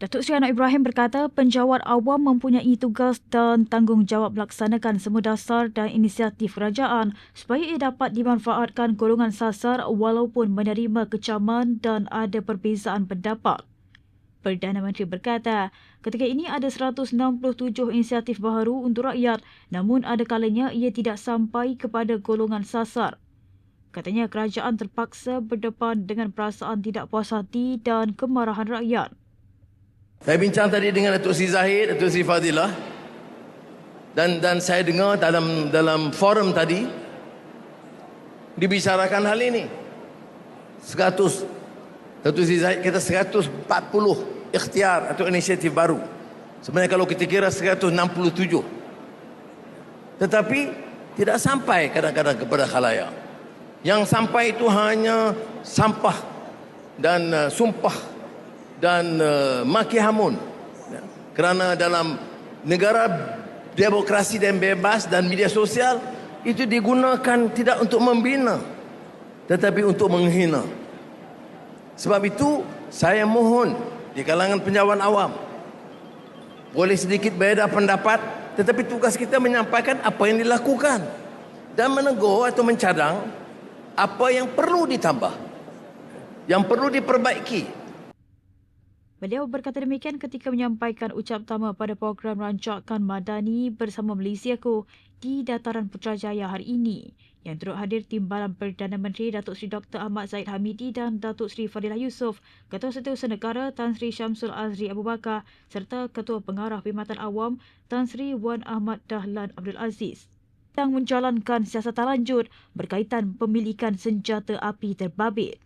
Datuk Seri Anwar Ibrahim berkata penjawat awam mempunyai tugas dan tanggungjawab melaksanakan semua dasar dan inisiatif kerajaan supaya ia dapat dimanfaatkan golongan sasar walaupun menerima kecaman dan ada perbezaan pendapat. Perdana Menteri berkata, ketika ini ada 167 inisiatif baharu untuk rakyat namun ada kalanya ia tidak sampai kepada golongan sasar. Katanya kerajaan terpaksa berdepan dengan perasaan tidak puas hati dan kemarahan rakyat. Saya bincang tadi dengan Datuk Sri Zahid, Datuk Sri Fadilah. Dan dan saya dengar dalam dalam forum tadi dibicarakan hal ini. 100 Datuk Sri Zahid kata 140 ikhtiar atau inisiatif baru. Sebenarnya kalau kita kira 167. Tetapi tidak sampai kadang-kadang kepada khalayak. Yang sampai itu hanya sampah dan uh, sumpah dan uh, maki hamun ya. kerana dalam negara demokrasi dan bebas dan media sosial itu digunakan tidak untuk membina tetapi untuk menghina. Sebab itu saya mohon di kalangan penjawat awam boleh sedikit berbeza pendapat tetapi tugas kita menyampaikan apa yang dilakukan dan menegur atau mencadang apa yang perlu ditambah yang perlu diperbaiki Beliau berkata demikian ketika menyampaikan ucap pertama pada program Rancakan Madani bersama Malaysiaku di Dataran Putrajaya hari ini yang turut hadir timbalan Perdana Menteri Datuk Seri Dr. Ahmad Zaid Hamidi dan Datuk Seri Fadilah Yusof, Ketua Setiausaha Negara Tan Sri Syamsul Azri Abu Bakar serta Ketua Pengarah Perkhidmatan Awam Tan Sri Wan Ahmad Dahlan Abdul Aziz yang menjalankan siasatan lanjut berkaitan pemilikan senjata api terbabit.